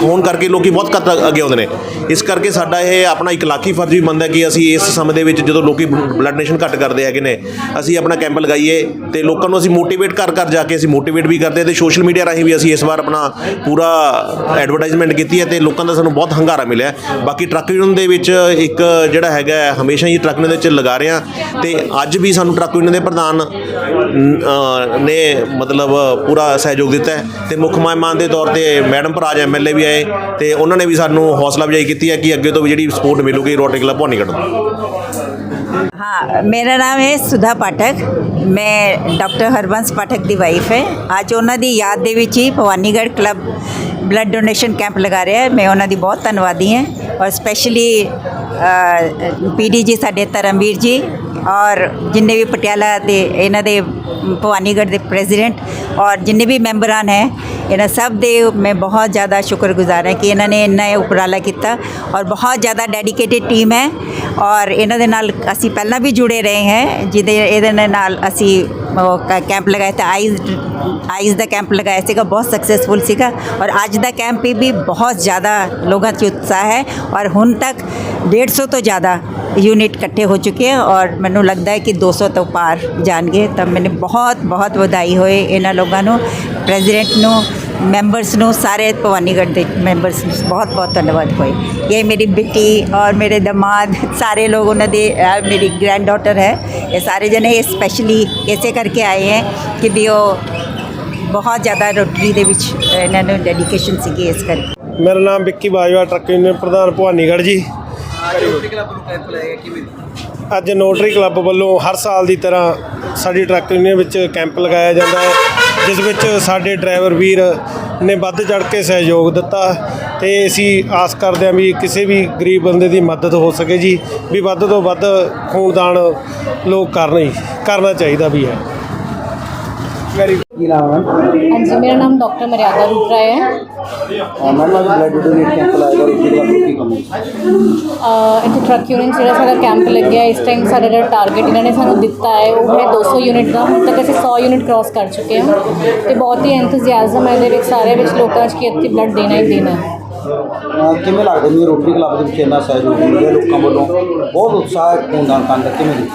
ਹੋਣ ਕਰਕੇ ਲੋਕੀ ਬਹੁਤ ਘੱਟ ਅੱਗੇ ਆਉਂਦੇ ਨੇ। ਇਸ ਕਰਕੇ ਸਾਡਾ ਇਹ ਆਪਣਾ ਇੱਕ ਲਾਖੀ ਫਰਜ਼ ਵੀ ਬਣਦਾ ਕਿ ਅਸੀਂ ਇਸ ਸਮੇਂ ਦੇ ਵਿੱਚ ਜਦੋਂ ਲੋਕੀ ਬਲੱਡ ਡੋਨੇਸ਼ਨ ਘੱਟ ਕਰਦੇ ਹੈਗੇ ਨੇ, ਅਸੀਂ ਆਪਣਾ ਕੈਂਪ ਲਗਾਈਏ ਤੇ ਲੋਕਾਂ ਨੂੰ ਅਸੀਂ ਮੋਟੀਵੇਟ ਕਰ ਕਰ ਜਾ ਕੇ ਅਸੀਂ ਮੋਟੀਵੇਟ ਵੀ ਕਰਦੇ ਹਾਂ ਤੇ ਸੋਸ਼ਲ ਮੀਡੀਆ ਰਾਹੀਂ ਵੀ ਅਸੀਂ ਇਸ ਵਾਰ ਆਪਣਾ ਪੂਰਾ ਐਡਵਰਟਾਈਜ਼ਮੈਂਟ ਕੀਤੀ ਹੈ ਤੇ ਲੋਕਾਂ ਦਾ ਸਾਨੂੰ ਬਹੁਤ ਹੰਗਾਰਾ ਮਿਲਿਆ ਬਾਕੀ ਟਰੱਕ ਯੂਨੀਅਨ ਦੇ ਵਿੱਚ ਇੱਕ ਜਿਹੜਾ ਹੈਗਾ ਹਮੇਸ਼ਾ ਹੀ ਟਰੱਕ ਯੂਨੀਅਨ ਦੇ ਵਿੱਚ ਲਗਾ ਰਹੇ ਹਾਂ ਤੇ ਅੱਜ ਵੀ ਸਾਨੂੰ ਟਰੱਕ ਯੂਨੀਅਨ ਦੇ ਪ੍ਰਧਾਨ ਅ, ਨੇ ਮਤਲਬ ਪੂਰਾ ਸਹਿਯੋਗ ਦਿੱਤਾ ਹੈ ਤੇ ਮੁੱਖ ਮਹਿਮਾਨ ਦੇ ਤੌਰ ਤੇ ਮੈਡਮ ਭਰਾਜ ਐਮਐਲਏ ਵੀ ਆਏ ਤੇ ਉਹਨਾਂ ਨੇ ਵੀ ਸਾਨੂੰ ਹੌਸਲਾ ਅਫਜ਼ਾਈ ਕੀਤੀ ਹੈ ਕਿ ਅੱਗੇ ਤੋਂ ਵੀ ਜਿਹੜੀ ਸਪੋਰਟ ਮਿਲੂਗੀ ਰੋਟਰੀ ਕਲੱਬ ਭਵਾਨੀਗੜ੍ਹ ਨੂੰ हाँ मेरा नाम है ਸੁਧਾ ਪਾਠਕ ਮੈਂ ਡਾਕਟਰ ਹਰਬੰਸ ਪਾਠਕ ਦੀ ਵਾਈਫ ਹੈ ਅੱਜ ਉਹਨਾਂ ਦੀ ਯਾਦ ਦੇ ਵਿੱਚ ਹੀ Bhawanigarh club blood donation camp ਲਗਾ ਰਿਹਾ ਹੈ। ਮੈਂ ਉਹਨਾਂ ਦੀ ਬਹੁਤ ਧੰਨਵਾਦੀ ਹਾਂ। ਔਰ ਸਪੈਸ਼ਲੀ ਪੀਡੀ ਜੀ ਸਾਡੇ ਧਰਮਵੀਰ ਜੀ ਔਰ ਜਿੰਨੇ ਵੀ ਪਟਿਆਲਾ ਦੇ ਇਹਨਾਂ ਦੇ ਭਵਾਨੀਗੜ੍ਹ ਦੇ ਪ੍ਰੈਜ਼ੀਡੈਂਟ ਔਰ ਜਿੰਨੇ ਵੀ ਮੈਂਬਰਾਂ ਹੈ ਇਹਨਾਂ ਸਭ ਦੇ ਮੈਂ ਬਹੁਤ ਜ਼ਿਆਦਾ ਸ਼ੁਕਰਗੁਜ਼ਾਰ ਹਾਂ ਕਿ ਇਹਨਾਂ ਨੇ ਇੰਨਾ ਇਹ ਉਪਰਾਲਾ ਕੀਤਾ ਔਰ ਬਹੁਤ ਜ਼ਿਆਦਾ ਡੈਡੀਕੇਟਿਡ ਟੀਮ ਹੈ ਔਰ ਇਹਨਾਂ ਦੇ ਨਾਲ ਅਸੀਂ ਪਹਿਲਾਂ ਵੀ ਜੁੜੇ ਰਹੇ ਹਾਂ ਜਿਹਦੇ ਇਹਦੇ ਨਾਲ ਅਸੀਂ ਉਹ ਕੈਂਪ ਲਗਾਇਆ ਤਾਂ ਆਈਜ਼ ਆਈਜ਼ ਦਾ ਕੈਂਪ ਲਗਾਇਆ ਸੀਗਾ ਬਹੁਤ ਸਕਸੈਸਫੁਲ ਸੀਗਾ ਔਰ ਅੱਜ ਦਾ ਕੈਂਪ ਵੀ ਬਹੁਤ ਜ਼ਿਆਦਾ ਲੋਕਾਂ 'ਚ ਉਤਸ਼ਾਹ ਹੈ ਔਰ ਹੁਣ ਤੱਕ 150 ਤੋਂ ਜ਼ਿਆਦਾ ਯੂਨਿਟ ਇਕੱਠੇ ਹੋ ਚੁੱਕੇ ਹੈ ਔਰ ਮੈਨੂੰ ਲੱਗਦਾ ਹੈ ਕਿ 200 ਤੋਂ ਪਾਰ ਜਾਣਗੇ ਤਾਂ ਮੈਨੂੰ ਬਹੁਤ ਬਹੁਤ ਵਧਾਈ ਹੋਏ ਇਹਨਾਂ ਲੋਕਾਂ ਨੂੰ ਪ੍ਰੈਜ਼ੀਡੈਂਟ ਨੂੰ ਮੈਂਬਰਸ ਨੂੰ ਸਾਰੇ ਭਵਾਨੀਗੜ੍ਹ ਦੇ ਮੈਂਬਰਸ ਨੂੰ ਬਹੁਤ ਬਹੁਤ ਧੰਨਵਾਦ ਹੋਏ ਇਹ ਮੇਰੀ ਬੇਟੀ ਔਰ ਮੇਰੇ ਦਮਾਦ ਸਾਰੇ ਲੋਕ ਉਹਨਾਂ ਦੇ ਮੇਰੀ ਗ੍ਰੈਂਡ ਡਾਟਰ ਹੈ ਇਹ ਸਾਰੇ ਜਣੇ ਇਹ ਸਪੈਸ਼ਲੀ ਇਸੇ ਕਰਕੇ ਆਏ ਹੈ ਕਿ ਵੀ ਉਹ ਬਹੁਤ ਜ਼ਿਆਦਾ ਰੋਟਰੀ ਦੇ ਵਿੱਚ ਇਹਨਾਂ ਨੂੰ ਡੈਡੀਕੇਸ਼ਨ ਸੀਗੀ ਇਸ ਕਰਕੇ ਮੇਰਾ ਨਾਮ ਵਿੱਕੀ ਬਾਜਵਾ ਟਰੱਕ ਯੂਨੀਅਨ ਪ੍ਰਧਾਨ ਭਵਾਨੀਗੜ੍ਹ ਜੀ ਅੱਜ ਨੋਟਰੀ ਕਲੱਬ ਵੱਲੋਂ ਹਰ ਸਾਲ ਦੀ ਤਰ੍ਹਾਂ ਸਾਡੀ ਟਰੱਕ ਯੂਨੀਅਨ ਵਿੱਚ ਕੈਂਪ ਲਗਾਇਆ ਜਾਂਦਾ ਹੈ ਜਿਸ ਵਿੱਚ ਸਾਡੇ ਡਰਾਈਵਰ ਵੀਰ ਨੇ ਵੱਧ ਚੜ ਕੇ ਸਹਿਯੋਗ ਦਿੱਤਾ ਤੇ ਅਸੀਂ ਆਸ ਕਰਦੇ ਹਾਂ ਵੀ ਕਿਸੇ ਵੀ ਗਰੀਬ ਬੰਦੇ ਦੀ ਮਦਦ ਹੋ ਸਕੇ ਜੀ ਵੀ ਵੱਧ ਤੋਂ ਵੱਧ ਖੂਨਦਾਨ ਲੋਕ ਕਰਨ ਜੀ ਕਰਨਾ ਚਾਹੀਦਾ ਵੀ ਹੈ। ਵੈਰੀ ਹਾਂਜੀ ਮੇਰਾ ਨਾਮ ਡਾਕਟਰ ਮਰਿਆਦਾ ਰੂਪਰਾ ਹੈ ਅਹ ਇੱਥੇ ਟਰੱਕ ਯੂਨਿਟ ਜਿਹੜਾ ਸਾਡਾ ਕੈਂਪ ਲੱਗਿਆ ਇਸ ਟਾਈਮ ਸਾਡਾ ਜਿਹੜਾ ਟਾਰਗੇਟ ਇਹਨਾਂ ਨੇ ਸਾਨੂੰ ਦਿੱਤਾ ਹੈ ਉਹ ਹੈ 200 ਯੂਨਿਟ ਦਾ ਹੁਣ ਤੱਕ ਅਸੀਂ 100 ਯੂਨਿਟ ਕ੍ਰਾਸ ਕਰ ਚੁੱਕੇ ਹਾਂ ਤੇ ਬਹੁਤ ਹੀ ਐਂਥੂਸੀਆਜ਼ਮ ਹੈ ਇਹਦੇ ਵਿੱਚ ਸਾਰੇ ਵਿੱਚ ਲੋਕਾਂ 'ਚ ਕਿ ਇੱਥੇ ਬਲੱਡ ਦੇਣਾ ਹੀ ਦੇਣਾ ਹੈ ਅਹ ਕਿਵੇਂ ਲੱਗਦਾ ਮੈਨੂੰ ਰੋਟਰੀ ਕਲੱਬ ਦੇ ਵਿੱਚ ਇੰਨਾ ਸਹਿਯੋਗ ਮਿਲ ਰਿਹਾ ਲੋਕਾਂ ਵੱਲੋਂ ਬਹੁਤ ਉਤਸ਼ਾਹ ਹੈ ਖੂਨਦਾਨ ਕਰਨ ਦਾ ਕਿਵੇਂ ਦੀ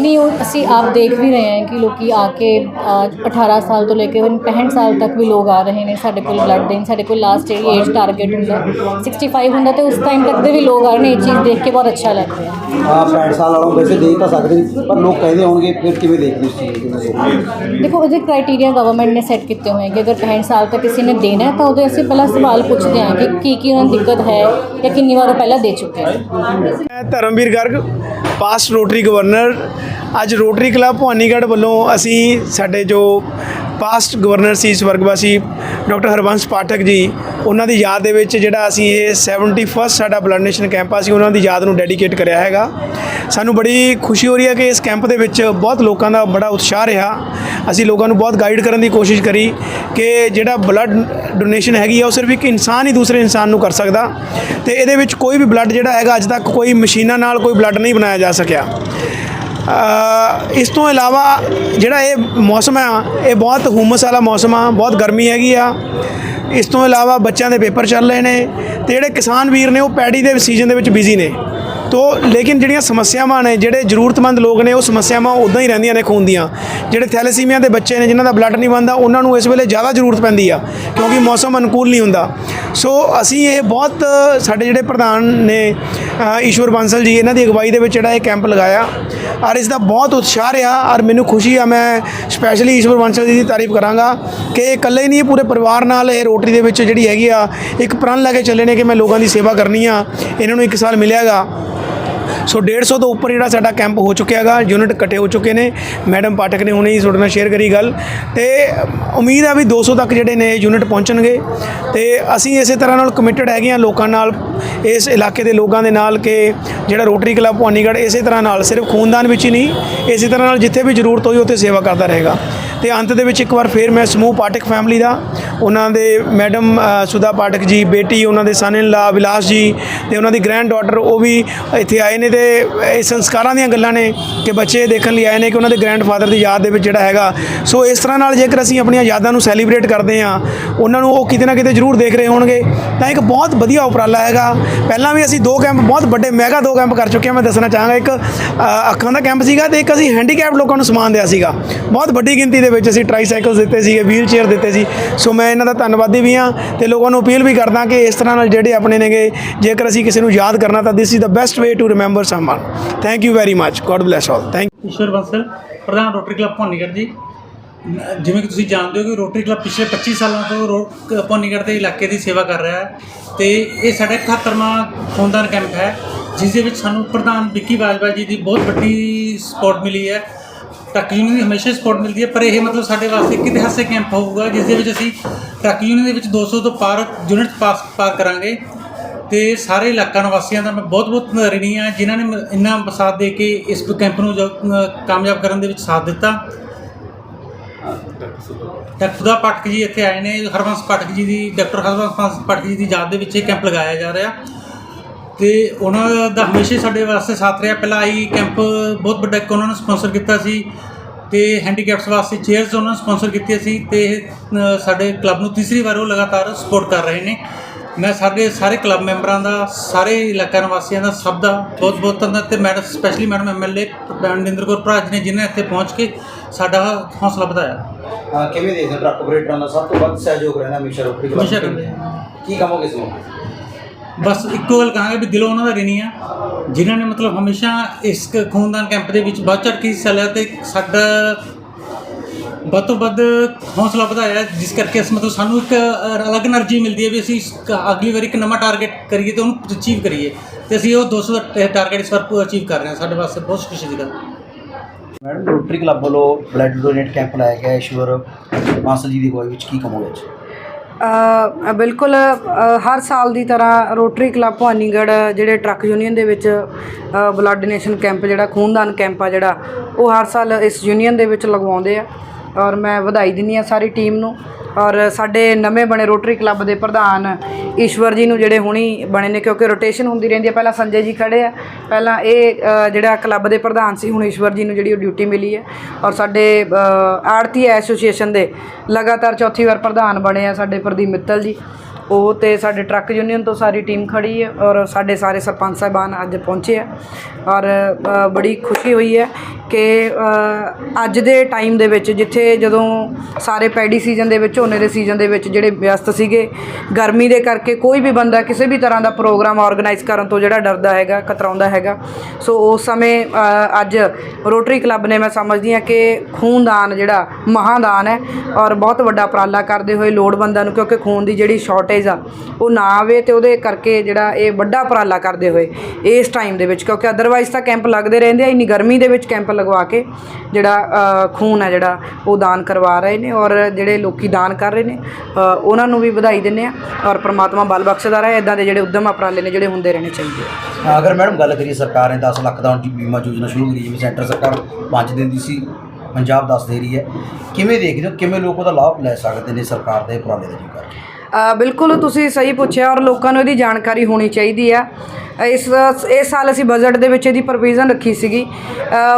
ਨਹੀਂ ਉਹ ਅਸੀਂ ਆਪ ਦੇਖ ਵੀ ਰਹੇ ਹਾਂ ਕਿ ਲੋਕੀ ਆ ਕੇ ਅਹ, 18 ਸਾਲ ਤੋਂ ਲੈ ਕੇ ਹੁਣ 65 ਸਾਲ ਤੱਕ ਵੀ ਲੋਕ ਆ ਰਹੇ ਨੇ ਸਾਡੇ ਕੋਲ ਬਲੱਡ ਦੇਣ ਸਾਡੇ ਕੋਲ ਲਾਸਟ ਜਿਹੜੀ ਏਜ ਟਾਰਗੇਟ ਹੁੰਦਾ। 65 ਹੁੰਦਾ ਤੇ ਉਸ ਟਾਈਮ ਤੱਕ ਦੇ ਵੀ ਲੋਕ ਆ ਰਹੇ ਨੇ ਇਹ ਚੀਜ਼ ਦੇਖ ਕੇ ਬਹੁਤ ਅੱਛਾ ਲੱਗ ਰਿਹਾ। ਹੈ ਆ 65 ਸਾਲ ਵਾਲੋਂ ਵੈਸੇ ਦੇਖ ਤਾਂ ਸਕਦੇ ਨਹੀਂ, ਪਰ ਲੋਕ ਕਹਿੰਦੇ ਹੋਣਗੇ ਫਿਰ ਕਿਵੇਂ ਦੇਖਦੇ ਇਸ ਚੀਜ਼ ਨੂੰ ਦੇਖੋ ਉਹਦੇ ਕ੍ਰਾਈਟੇਰੀਆ ਗਵਰਨਮੈਂਟ ਨੇ ਸੈੱਟ ਕੀਤੇ ਹੋਏ ਹੈ ਕਿ ਅਗਰ 65 ਸਾਲ ਤੱਕ ਕਿਸੇ ਨੇ ਦੇਣਾ ਹੈ ਤਾਂ ਉਹਦੇ ਅਸੀਂ ਪਹਿਲਾਂ ਸਵਾਲ ਪੁੱਛਦੇ ਹਾਂ ਕਿ ਕੀ ਕੀ ਉਹਨਾਂ ਨੂੰ ਦਿੱਕਤ ਹੈ ਜਾਂ ਕਿੰਨੀ ਵਾਰ ਉਹ ਪਹਿਲਾਂ ਦੇ ਚੁੱਕੇ ਹਨ ਮੈਂ Dharamveer Garg past Rotary governor ਅੱਜ ਰੋਟਰੀ ਕਲੱਬ ਭਵਾਨੀਗੜ੍ਹ ਵੱਲੋਂ ਅਸੀਂ ਸਾਡੇ ਜੋ ਪਾਸਟ ਗਵਰਨਰ ਸੀ ਸਵਰਗਵਾਸੀ ਡਾਕਟਰ ਹਰਬੰਸ ਪਾਠਕ ਜੀ, ਉਹਨਾਂ ਦੀ ਯਾਦ ਦੇ ਵਿੱਚ ਜਿਹੜਾ ਅਸੀਂ ਇਹ 71st ਸਾਡਾ ਬਲੱਡ ਡੋਨੇਸ਼ਨ ਕੈਂਪ ਆ ਸੀ ਉਹਨਾਂ ਦੀ ਯਾਦ ਨੂੰ ਡੈਡੀਕੇਟ ਕਰਿਆ ਹੈਗਾ। ਸਾਨੂੰ ਬੜੀ ਖੁਸ਼ੀ ਹੋ ਰਹੀ ਹੈ ਕਿ ਇਸ ਕੈਂਪ ਦੇ ਵਿੱਚ ਬਹੁਤ ਲੋਕਾਂ ਦਾ ਬੜਾ ਉਤਸ਼ਾਹ ਰਿਹਾ। ਅਸੀਂ ਲੋਕਾਂ ਨੂੰ ਬਹੁਤ ਗਾਈਡ ਕਰਨ ਦੀ ਕੋਸ਼ਿਸ਼ ਕਰੀ ਕਿ ਜਿਹੜਾ ਬਲੱਡ ਡੋਨੇਸ਼ਨ ਹੈਗੀ ਆ, ਉਹ ਸਿਰਫ ਇੱਕ ਇਨਸਾਨ ਹੀ ਦੂਸਰੇ ਇਨਸਾਨ ਨੂੰ ਕਰ ਸਕਦਾ ਤੇ ਇਹਦੇ ਵਿੱਚ ਕੋਈ ਵੀ ਬਲੱਡ ਜਿਹੜਾ ਹੈਗਾ, ਅੱਜ ਤੱਕ ਕੋਈ ਮਸ਼ੀਨਾਂ ਨਾਲ ਕੋਈ ਬਲੱਡ ਨਹੀਂ ਬਣਾਇਆ ਜਾ ਸਕਿਆ। ਇਸ ਤੋਂ ਇਲਾਵਾ ਜਿਹੜਾ ਇਹ ਮੌਸਮ ਆ, ਇਹ ਬਹੁਤ ਹੁਮਸ ਵਾਲਾ ਮੌਸਮ ਆ, ਬਹੁਤ ਗਰਮੀ ਹੈਗੀ ਆ। ਇਸ ਤੋਂ ਇਲਾਵਾ ਬੱਚਿਆਂ ਦੇ ਪੇਪਰ ਚੱਲ ਰਹੇ ਨੇ ਤੇ ਜਿਹੜੇ ਕਿਸਾਨ ਵੀਰ ਨੇ ਉਹ ਪੈੜੀ ਦੇ ਸੀਜ਼ਨ ਦੇ ਵਿੱਚ ਬਿਜ਼ੀ ਨੇ। ਤੋ ਲੇਕਿਨ ਜਿਹੜੀਆਂ ਸਮੱਸਿਆਵਾਂ ਨੇ, ਜਿਹੜੇ ਜ਼ਰੂਰਤਮੰਦ ਲੋਕ ਨੇ, ਉਹ ਸਮੱਸਿਆਵਾਂ ਉਦਾਂ ਹੀ ਰਹਿੰਦੀਆਂ ਨੇ ਖੂਨ ਦੀਆਂ। ਜਿਹੜੇ ਥੈਲੇਸੀਮੀਆ ਦੇ ਬੱਚੇ ਨੇ, ਜਿਨ੍ਹਾਂ ਦਾ ਬਲੱਡ ਨਹੀਂ ਬਣਦਾ, ਉਹਨਾਂ ਨੂੰ ਇਸ ਵੇਲੇ ਜ਼ਿਆਦਾ ਜ਼ਰੂਰਤ ਪੈਂਦੀ ਆ, ਕਿਉਂਕਿ ਮੌਸਮ ਅਨੁਕੂਲ ਨਹੀਂ ਹੁੰਦਾ। ਸੋ ਅਸੀਂ ਇਹ ਬਹੁਤ, ਸਾਡੇ ਜਿਹੜੇ ਪ੍ਰਧਾਨ ਨੇ ਈਸ਼ਵਰ ਬਾਂਸਲ ਜੀ, ਇਹਨਾਂ ਦੀ ਅਗਵਾਈ ਦੇ ਵਿੱਚ ਜਿਹੜਾ ਇਹ ਕੈਂਪ ਲਗਾਇਆ। ਔਰ ਇਸ ਦਾ ਬਹੁਤ ਉਤਸ਼ਾਹ ਰਿਹਾ, ਔਰ ਮੈਨੂੰ ਖੁਸ਼ੀ ਆ, ਮੈਂ ਸਪੈਸ਼ਲੀ ਈਸ਼ਵਰ ਬਾਂਸਲ ਜੀ ਦੀ ਤਾਰੀਫ ਕਰਾਂਗਾ ਕਿ ਇਹ ਇਕੱਲੇ ਨਹੀਂ, ਪੂਰੇ ਪਰਿਵਾਰ ਨਾਲ ਇਹ ਰੋਟਰੀ ਦੇ ਵਿੱਚ ਜਿਹੜੀ ਹੈਗੀ ਆ, ਇੱਕ ਪ੍ਰਣ ਲੈ ਕੇ ਚੱਲੇ ਨੇ ਕਿ ਮੈਂ ਲੋਕਾਂ ਦੀ ਸੇਵਾ ਕਰਨੀ ਆ, ਇਹਨਾਂ ਨੂੰ ਇੱਕ ਸਾਲ ਮਿਲਿਆਗਾ ਸੋ 150 ਤੋਂ ਉੱਪਰ ਜਿਹੜਾ ਸਾਡਾ ਕੈਂਪ ਹੋ ਚੁੱਕਿਆ ਹੈਗਾ ਯੂਨਿਟ ਇਕੱਠੇ ਹੋ ਚੁੱਕੇ ਨੇ। ਮੈਡਮ ਪਾਠਕ ਨੇ ਹੁਣੇ ਹੀ ਤੁਹਾਡੇ ਨਾਲ ਸ਼ੇਅਰ ਕਰੀ ਗੱਲ। ਤੇ ਉਮੀਦ ਆ ਵੀ 200 ਤੱਕ ਜਿਹੜੇ ਨੇ ਯੂਨਿਟ ਪਹੁੰਚਣਗੇ। ਤੇ ਅਸੀਂ ਇਸੇ ਤਰ੍ਹਾਂ ਨਾਲ ਕਮਿਟਡ ਹੈਗੇ ਆ ਲੋਕਾਂ ਨਾਲ ਇਸ ਇਲਾਕੇ ਦੇ ਲੋਕਾਂ ਦੇ ਨਾਲ ਕਿ ਜਿਹੜਾ ਰੋਟਰੀ ਕਲੱਬ ਭਵਾਨੀਗੜ੍ਹ ਇਸੇ ਤਰ੍ਹਾਂ ਨਾਲ ਸਿਰਫ ਖੂਨਦਾਨ ਵਿੱਚ ਹੀ ਨਹੀਂ ਇਸੇ ਤਰ੍ਹਾਂ ਨਾਲ ਜਿੱਥੇ ਵੀ ਜ਼ਰੂਰਤ ਹੋਈ ਉੱਥੇ ਸੇਵਾ ਕਰਦਾ ਰਹੇਗਾ। ਤੇ ਅੰਤ ਦੇ ਵਿੱਚ ਇੱਕ ਵਾਰ ਫੇਰ ਮੈਂ ਸਮੂਹ ਪਾਠਕ ਫੈਮਿਲੀ ਦਾ ਉਹਨਾਂ ਦੇ ਮੈਡਮ ਅ, ਸੁਧਾ ਪਾਠਕ ਜੀ ਬੇਟੀ ਉਹਨਾਂ ਦੇ ਸਨ ਇਨ ਲਾ ਵਿਲਾਸ ਜੀ ਤੇ ਉਹਨਾਂ ਦੀ ਗ੍ਰੈਂਡ ਡਾਟਰ ਉਹ ਵੀ ਇੱਥੇ ਆਏ ਨੇ ਤੇ ਇਹ ਸੰਸਕਾਰਾਂ ਦੀਆਂ ਗੱਲਾਂ ਨੇ ਕਿ ਬੱਚੇ ਦੇਖਣ ਲਈ ਆਏ ਨੇ ਕਿ ਉਹਨਾਂ ਦੇ ਗ੍ਰੈਂਡ ਫਾਦਰ ਦੀ ਯਾਦ ਦੇ ਵਿੱਚ ਜਿਹੜਾ ਹੈਗਾ। ਸੋ ਇਸ ਤਰ੍ਹਾਂ ਨਾਲ ਜੇਕਰ ਅਸੀਂ ਆਪਣੀਆਂ ਯਾਦਾਂ ਨੂੰ ਸੈਲੀਬ੍ਰੇਟ ਕਰਦੇ ਹਾਂ, ਉਹਨਾਂ ਨੂੰ ਉਹ ਕਿਤੇ ਨਾ ਕਿਤੇ ਜ਼ਰੂਰ ਦੇਖ ਰਹੇ ਹੋਣਗੇ। ਤਾਂ ਇੱਕ ਬਹੁਤ ਵਧੀਆ ਉਪਰਾਲਾ ਹੈਗਾ। ਪਹਿਲਾਂ ਵੀ ਅਸੀਂ ਦੋ ਕੈਂਪ ਬਹੁਤ ਵੱਡੇ ਮੈਗਾ ਦੋ ਕੈਂਪ ਕਰ ਚੁੱਕੇ ਹਾਂ, ਮੈਂ ਦੱਸਣਾ ਚਾਹਾਂਗਾ। ਇੱਕ ਅੱਖਾਂ ਦਾ ਕੈਂਪ ਸੀਗਾ ਤੇ ਇੱਕ ਅਸੀਂ ਹੈਂਡੀਕੈਪ ਲੋਕਾਂ ਨੂੰ ਸਮਾਨ ਦਿਆ ਸੀਗਾ। ਬਹੁਤ ਵੱਡੀ ਗਿਣਤੀ ਦੇ ਵਿੱਚ ਅਸੀਂ ਟ੍ਰਾਈਸਾਈਕਲਸ ਦਿੱਤੇ ਸੀਗੇ ਵੀਲ ਚੇਅਰ ਦਿੱਤੇ ਸੀ। ਸੋ ਮੈਂ ਇਹਨਾਂ ਦਾ ਧੰਨਵਾਦੀ ਵੀ ਹਾਂ ਤੇ ਲੋਕਾਂ ਨੂੰ ਅਪੀਲ ਵੀ ਕਰਦਾ ਕਿ ਇਸ ਤਰ੍ਹਾਂ ਨਾਲ ਜਿਹੜੇ ਆਪਣੇ ਨੇਗੇ, ਜੇਕਰ ਅਸੀਂ ਕਿਸੇ ਨੂੰ ਯਾਦ ਕਰਨਾ ਤਾਂ this is the best way to remember someone thank you very much god bless all thank Ishwar Bansal ਪ੍ਰਧਾਨ ਰੋਟਰੀ ਕਲੱਬ ਭਵਾਨੀਗੜ੍ਹ ਜੀ। ਜਿਵੇਂ ਕਿ ਤੁਸੀਂ ਜਾਣਦੇ ਹੋ ਕਿ ਰੋਟਰੀ ਕਲੱਬ ਪਿਛਲੇ 25 ਸਾਲਾਂ ਤੋਂ ਰੋ- ਕ- ਭਵਾਨੀਗੜ੍ਹ ਦੇ ਇਲਾਕੇ ਦੀ ਸੇਵਾ ਕਰ ਰਿਹਾ ਹੈ ਤੇ ਇਹ ਸਾਡਾ 71ਵਾਂ ਖੂਨਦਾਨ ਕੈਂਪ ਹੈ, ਜਿਸ ਦੇ ਵਿੱਚ ਸਾਨੂੰ ਪ੍ਰਧਾਨ ਵਿੱਕੀ ਬਾਜਵਾ ਜੀ ਦੀ ਬਹੁਤ ਵੱਡੀ ਸਪੋਰਟ ਮਿਲੀ ਹੈ। ਟਰੱਕ ਯੂਨੀਅਨ ਦੀ ਹਮੇਸ਼ਾ ਸਪੋਰਟ ਮਿਲਦੀ ਹੈ, ਪਰ ਇਹ ਮਤਲਬ ਸਾਡੇ ਵਾਸਤੇ ਇੱਕ ਇਤਿਹਾਸਿਕ ਕੈਂਪ ਹੋਊਗਾ, ਜਿਸ ਦੇ ਵਿੱਚ ਅਸੀਂ ਟਰੱਕ ਯੂਨੀਅਨ ਦੇ ਵਿੱਚ 200 ਤੋਂ ਪਾਰ ਯੂਨਿਟ ਪਾਸ ਪਾਰ ਕਰਾਂਗੇ। ਤੇ ਸਾਰੇ ਇਲਾਕਾ ਨਿਵਾਸੀਆਂ ਦਾ ਮੈਂ ਬਹੁਤ ਬਹੁਤ ਰਿਣੀ ਆ ਜਿਨ੍ਹਾਂ ਨੇ ਮ- ਇੰਨਾ ਸਾਥ ਦੇ ਕੇ ਇਸ ਕੈਂਪ ਨੂੰ ਕਾਮਯਾਬ ਕਰਨ ਦੇ ਵਿੱਚ ਸਾਥ ਦਿੱਤਾ। ਡਾਕਟਰ ਖੁਦਾ ਪਾਠਕ ਜੀ ਇੱਥੇ ਆਏ ਨੇ ਹਰਵੰਸ ਪਾਠਕ ਜੀ ਦੀ ਡਾਕਟਰ ਹਰਵੰਸ ਪਾਠਕ ਜੀ ਦੀ ਯਾਦ ਦੇ ਵਿੱਚ ਇਹ ਕੈਂਪ ਲਗਾਇਆ ਜਾ ਰਿਹਾ। ਤੇ ਉਹਨਾਂ ਦਾ ਹਮੇਸ਼ਾ ਹੀ ਸਾਡੇ ਵਾਸਤੇ ਸਾਥ ਰਿਹਾ। ਪਹਿਲਾਂ ਆਈ ਕੈਂਪ ਬਹੁਤ ਵੱਡਾ ਇੱਕ ਉਹਨਾਂ ਨੇ ਸਪਾਂਸਰ ਕੀਤਾ ਸੀ ਤੇ ਹੈਂਡੀਕੈਪਸ ਵਾਸਤੇ ਚੇਅਰਸ ਉਹਨਾਂ ਨੇ ਸਪਾਂਸਰ ਕੀਤੀਆਂ ਸੀ ਤੇ ਅ, ਸਾਡੇ ਕਲੱਬ ਨੂੰ ਤੀਸਰੀ ਵਾਰ ਉਹ ਲਗਾਤਾਰ ਸਪੋਰਟ ਕਰ ਰਹੇ ਨੇ। ਮੈਂ ਸਾਡੇ ਸਾਰੇ ਕਲੱਬ ਮੈਂਬਰਾਂ ਦਾ ਸਾਰੇ ਇਲਾਕਾ ਨਿਵਾਸੀਆਂ ਦਾ ਸਭ ਦਾ ਬਹੁਤ ਬਹੁਤ ਧੰਨਵਾਦ ਤੇ madam specially madam MLA Maninder Kaur Bharaj ਨੇ ਜਿਨ੍ਹਾਂ ਇੱਥੇ ਪਹੁੰਚ ਕੇ ਸਾਡਾ ਹੌਸਲਾ ਵਧਾਇਆ। ਕਿਵੇਂ ਦੇਖਦੇ ਟਰੱਕ ਆਪਰੇਟਰਾਂ ਦਾ ਸਭ ਤੋਂ ਵੱਧ ਸਹਿਯੋਗ ਰੋਟਰੀ ਕਲੱਬ ਹਮੇਸ਼ਾ ਰਹਿੰਦੇ ਕੀ ਕਹੋਗੇ ਇਸ ਨੂੰ ਬਸ ਇੱਕੋ ਗੱਲ ਕਹਾਂਗੇ ਵੀ ਦਿਲੋਂ ਉਹਨਾਂ ਦਾ ਰਿਣੀ ਆ। ਜਿਨ੍ਹਾਂ ਨੇ ਮਤਲਬ ਹਮੇਸ਼ਾ ਇਸ ਖੂਨਦਾਨ ਕੈਂਪ ਦੇ ਵਿੱਚ ਵੱਧ ਚੜ੍ਹ ਕੇ ਹਿੱਸਾ ਲਿਆ ਤੇ ਸਾਡਾ ਵੱਧ ਤੋਂ ਵੱਧ ਹੌਸਲਾ ਵਧਾਇਆ ਜਿਸ ਕਰਕੇ ਅਸੀਂ ਮਤਲਬ ਸਾਨੂੰ ਇੱਕ ਅਲੱਗ એનર્ਜੀ ਮਿਲਦੀ ਹੈ ਵੀ ਅਸੀਂ ਅਗਲੀ ਵਾਰ ਇੱਕ ਨਵਾਂ ਟਾਰਗੇਟ ਕਰੀਏ ਤੇ ਉਹਨੂੰ ਅਚੀਵ ਕਰੀਏ। ਤੇ ਅਸੀਂ ਉਹ 200 ਦਾ ਟਾਰਗੇਟ ਇਸ ਵਾਰ ਅਚੀਵ ਕਰ ਰਹੇ ਹਾਂ। ਸਾਡੇ ਵਾਸਤੇ ਬਹੁਤ ਖੁਸ਼ੀ ਦੀ ਗੱਲ। ਮੈਡਮ ਰੋਟਰੀ ਕਲੱਬ ਵੱਲੋਂ ਬਲੱਡ ਡੋਨੇਟ ਕੈਂਪ ਲਾਇਆ ਗਿਆ ਈਸ਼ਵਰ ਮਾਸਲ ਜੀ ਦੀ ਅਗਵਾਈ ਵਿੱਚ ਕੀ ਕਮੋਗੇ ਜੀ ਬਿਲਕੁਲ ਹਰ ਸਾਲ ਦੀ ਤਰ੍ਹਾਂ ਰੋਟਰੀ ਕਲੱਬ ਭਵਾਨੀਗੜ੍ਹ ਜਿਹੜੇ ਟਰੱਕ ਯੂਨੀਅਨ ਦੇ ਵਿੱਚ ਬਲੱਡ ਡੋਨੇਸ਼ਨ ਕੈਂਪ ਜਿਹੜਾ ਖੂਨਦਾਨ ਕੈਂਪ ਆ ਜਿਹੜਾ ਉਹ ਹਰ ਸਾਲ ਇਸ ਯੂਨੀਅਨ ਦੇ ਵਿੱਚ ਲਗਵਾਉਂਦੇ ਆ। ਔਰ ਮੈਂ ਵਧਾਈ ਦਿੰਦੀ ਆ ਸਾਰੀ ਟੀਮ ਨੂੰ। ਔਰ ਸਾਡੇ ਨਵੇਂ ਬਣੇ ਰੋਟਰੀ ਕਲੱਬ ਦੇ ਪ੍ਰਧਾਨ ਈਸ਼ਵਰ ਜੀ ਨੂੰ ਜਿਹੜੇ ਹੁਣੀ ਬਣੇ ਨੇ, ਕਿਉਂਕਿ ਰੋਟੇਸ਼ਨ ਹੁੰਦੀ ਰਹਿੰਦੀ ਹੈ। ਪਹਿਲਾਂ ਸੰਜੇ ਜੀ ਖੜੇ ਆ। ਪਹਿਲਾਂ ਇਹ ਜਿਹੜਾ ਕਲੱਬ ਦੇ ਪ੍ਰਧਾਨ ਸੀ, ਹੁਣ ਈਸ਼ਵਰ ਜੀ ਨੂੰ ਜਿਹੜੀ ਉਹ ਡਿਊਟੀ ਮਿਲੀ ਹੈ। ਔਰ ਸਾਡੇ ਆੜਤੀ ਐਸੋਸੀਏਸ਼ਨ ਦੇ ਲਗਾਤਾਰ ਚੌਥੀ ਵਾਰ ਪ੍ਰਧਾਨ ਬਣੇ ਆ ਸਾਡੇ ਪ੍ਰਦੀਪ ਮਿੱਤਲ ਜੀ। ਉਹ ਤੇ ਸਾਡੇ ਟਰੱਕ ਯੂਨੀਅਨ ਤੋਂ ਸਾਰੀ ਟੀਮ ਖੜੀ ਹੈ ਔਰ ਸਾਡੇ ਸਾਰੇ ਸਰਪੰਚ ਸਾਹਿਬਾਨ ਅੱਜ ਪਹੁੰਚੇ ਆ। ਔਰ ਬੜੀ ਖੁਸ਼ੀ ਹੋਈ ਹੈ ਕਿ ਅੱਜ ਦੇ ਟਾਈਮ ਦੇ ਵਿੱਚ ਜਿੱਥੇ ਜਦੋਂ ਸਾਰੇ ਪੈਡੀ ਸੀਜ਼ਨ ਦੇ ਵਿੱਚ, ਝੋਨੇ ਦੇ ਸੀਜ਼ਨ ਦੇ ਵਿੱਚ ਜਿਹੜੇ ਵਿਅਸਤ ਸੀਗੇ, ਗਰਮੀ ਦੇ ਕਰਕੇ ਕੋਈ ਵੀ ਬੰਦਾ ਕਿਸੇ ਵੀ ਤਰ੍ਹਾਂ ਦਾ ਪ੍ਰੋਗਰਾਮ ਆਰਗੇਨਾਈਜ਼ ਕਰਨ ਤੋਂ ਜਿਹੜਾ ਡਰਦਾ ਹੈਗਾ, ਕਤਰਾਉਂਦਾ ਹੈਗਾ। ਸੋ ਉਸ ਸਮੇਂ ਅੱਜ ਰੋਟਰੀ ਕਲੱਬ ਨੇ ਮੈਂ ਸਮਝਦੀ ਹਾਂ ਕਿ ਖੂਨਦਾਨ ਜਿਹੜਾ ਮਹਾਦਾਨ ਹੈ ਔਰ ਬਹੁਤ ਵੱਡਾ ਉਪਰਾਲਾ ਕਰਦੇ ਹੋਏ ਲੋੜਵੰਦਾਂ ਨੂੰ ਕਿਉਂਕਿ ਖੂਨ ਦੀ ਜਿਹੜੀ ਸ਼ਾਰਟੇਜ ਆ, ਉਹ ਨਾ ਆਵੇ ਤੇ ਉਹਦੇ ਕਰਕੇ ਜਿਹੜਾ ਇਹ ਵੱਡਾ ਉਪਰਾਲਾ ਕਰਦੇ ਹੋਏ ਇਸ ਟਾਈਮ ਦੇ ਵਿੱਚ, ਕਿਉਂਕਿ ਅਦਰਵਾਈਜ਼ ਤਾਂ ਕੈਂਪ ਲੱਗਦੇ ਰਹਿੰਦੇ ਆ, ਇੰਨੀ ਗਰਮੀ ਦੇ ਵਿੱਚ ਕੈਂਪ ਲਗਵਾ ਕੇ ਜਿਹੜਾ ਖੂਨ ਹੈ ਜਿਹੜਾ, ਉਹ ਦਾਨ ਕਰਵਾ ਰਹੇ ਨੇ ਔਰ ਜਿਹੜੇ ਲੋਕੀ ਦਾਨ ਕਰ ਰਹੇ ਨੇ ਉਹਨਾਂ ਨੂੰ ਵੀ ਵਧਾਈ ਦਿੰਦੇ ਆ ਔਰ ਪ੍ਰਮਾਤਮਾ ਬਲ ਬਖਸ਼ਦਾ ਰਹੇ ਇਦਾਂ ਦੇ ਜਿਹੜੇ ਉਦਮ ਉਪਰਾਲੇ ਨੇ ਜਿਹੜੇ ਹੁੰਦੇ ਰਹਿਣੇ ਚਾਹੀਦੇ ਆ। ਅਗਰ ਮੈਡਮ ਗੱਲ ਕਰੀਏ ਸਰਕਾਰ ਨੇ 10 ਲੱਖ ਦਾ ਬੀਮਾ ਯੋਜਨਾ ਸ਼ੁਰੂ ਕਰੀ, ਜਿਵੇਂ ਸੈਂਟਰ ਸਰਕਾਰ 5 ਦਿੰਦੀ ਸੀ, ਪੰਜਾਬ ਦੱਸ ਦੇ ਰਹੀ ਹੈ। ਕਿਵੇਂ ਦੇਖਦੇ ਹੋ, ਕਿਵੇਂ ਲੋਕ ਉਹਦਾ ਲਾਭ ਲੈ ਸਕਦੇ ਨੇ ਸਰਕਾਰ ਦੇ ਉਪਰਾਲੇ ਦੇ ਜੀ ਕਰ ਬਿਲਕੁਲ ਤੁਸੀਂ ਸਹੀ ਪੁੱਛਿਆ ਔਰ ਲੋਕਾਂ ਨੂੰ ਇਹਦੀ ਜਾਣਕਾਰੀ ਹੋਣੀ ਚਾਹੀਦੀ ਆ। ਇਸ ਇਸ ਸਾਲ ਅਸੀਂ ਬਜਟ ਦੇ ਵਿੱਚ ਇਹਦੀ ਪ੍ਰੋਵੀਜ਼ਨ ਰੱਖੀ ਸੀਗੀ।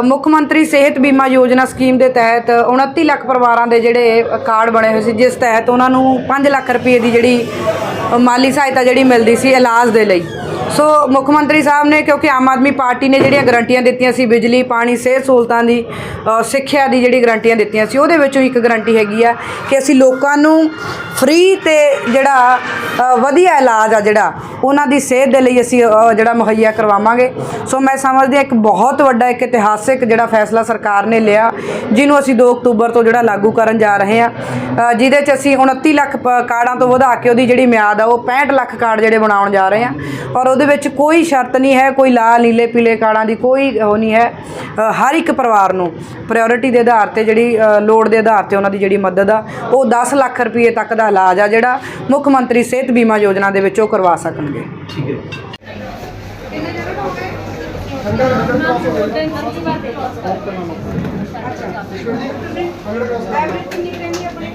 ਮੁੱਖ ਮੰਤਰੀ ਸਿਹਤ ਬੀਮਾ ਯੋਜਨਾ ਸਕੀਮ ਦੇ ਤਹਿਤ 29 ਲੱਖ ਪਰਿਵਾਰਾਂ ਦੇ ਜਿਹੜੇ ਕਾਰਡ ਬਣੇ ਹੋਏ ਸੀ, ਜਿਸ ਤਹਿਤ ਉਹਨਾਂ ਨੂੰ 5 ਲੱਖ ਰੁਪਏ ਦੀ ਜਿਹੜੀ ਮਾਲੀ ਸਹਾਇਤਾ ਜਿਹੜੀ ਮਿਲਦੀ ਸੀ ਇਲਾਜ ਦੇ ਲਈ। ਸੋ ਮੁੱਖ ਮੰਤਰੀ ਸਾਹਿਬ ਨੇ, ਕਿਉਂਕਿ ਆਮ ਆਦਮੀ ਪਾਰਟੀ ਨੇ ਜਿਹੜੀਆਂ ਗਰੰਟੀਆਂ ਦਿੱਤੀਆਂ ਸੀ, ਬਿਜਲੀ, ਪਾਣੀ, ਸਿਹਤ ਸਹੂਲਤਾਂ ਦੀ ਸਿੱਖਿਆ ਦੀ ਜਿਹੜੀ ਗਰੰਟੀਆਂ ਦਿੱਤੀਆਂ ਸੀ, ਉਹਦੇ ਵਿੱਚੋਂ ਇੱਕ ਗਰੰਟੀ ਹੈਗੀ ਆ ਕਿ ਅਸੀਂ ਲੋਕਾਂ ਨੂੰ ਫ੍ਰੀ ਤੇ ਜਿਹੜਾ ਵਧੀਆ ਇਲਾਜ ਆ ਜਿਹੜਾ, ਉਹਨਾਂ ਦੀ ਸਿਹਤ ਦੇ ਲਈ ਅਸੀਂ ਜਿਹੜਾ ਮੁਹੱਈਆ ਕਰਵਾਵਾਂਗੇ। ਸੋ ਮੈਂ ਸਮਝਦੀ ਹਾਂ ਇੱਕ ਬਹੁਤ ਵੱਡਾ ਇੱਕ ਇਤਿਹਾਸਿਕ ਜਿਹੜਾ ਫੈਸਲਾ ਸਰਕਾਰ ਨੇ ਲਿਆ, ਜਿਹਨੂੰ ਅਸੀਂ 2 ਅਕਤੂਬਰ ਤੋਂ ਜਿਹੜਾ ਲਾਗੂ ਕਰਨ ਜਾ ਰਹੇ ਹਾਂ। ਜਿਹਦੇ 'ਚ ਅਸੀਂ 29 ਲੱਖ ਪ- ਕਾਰਡਾਂ ਤੋਂ ਵਧਾ ਕੇ ਉਹਦੀ ਜਿਹੜੀ ਮਿਆਦ ਆ, ਉਹ 65 ਲੱਖ ਕਾਰਡ ਜਿਹੜੇ ਬਣਾਉਣ ਜਾ ਰਹੇ ਹਾਂ। ਔਰ ਉਹਦੇ ਵਿੱਚ ਕੋਈ ਸ਼ਰਤ ਨਹੀਂ ਹੈ ਕੋਈ ਲਾਲ ਨੀਲੇ ਪੀਲੇ ਕਾਰਡਾਂ ਦੀ ਕੋਈ ਉਹ ਨਹੀਂ ਹੈ। ਹਰ ਇੱਕ ਪਰਿਵਾਰ ਨੂੰ ਪ੍ਰਾਇੋਰਟੀ ਦੇ ਆਧਾਰ ਤੇ ਜਿਹੜੀ ਲੋੜ ਦੇ ਆਧਾਰ ਤੇ ਉਹਨਾਂ ਦੀ ਜਿਹੜੀ ਮਦਦ ਆ ਉਹ 10 ਲੱਖ ਰੁਪਏ ਤੱਕ ਦਾ ਇਲਾਜ ਆ ਜਿਹੜਾ ਮੁੱਖ ਮੰਤਰੀ ਸਿਹਤ ਬੀਮਾ ਯੋਜਨਾ ਦੇ ਵਿੱਚ ਉਹ ਕਰਵਾ ਸਕਣਗੇ।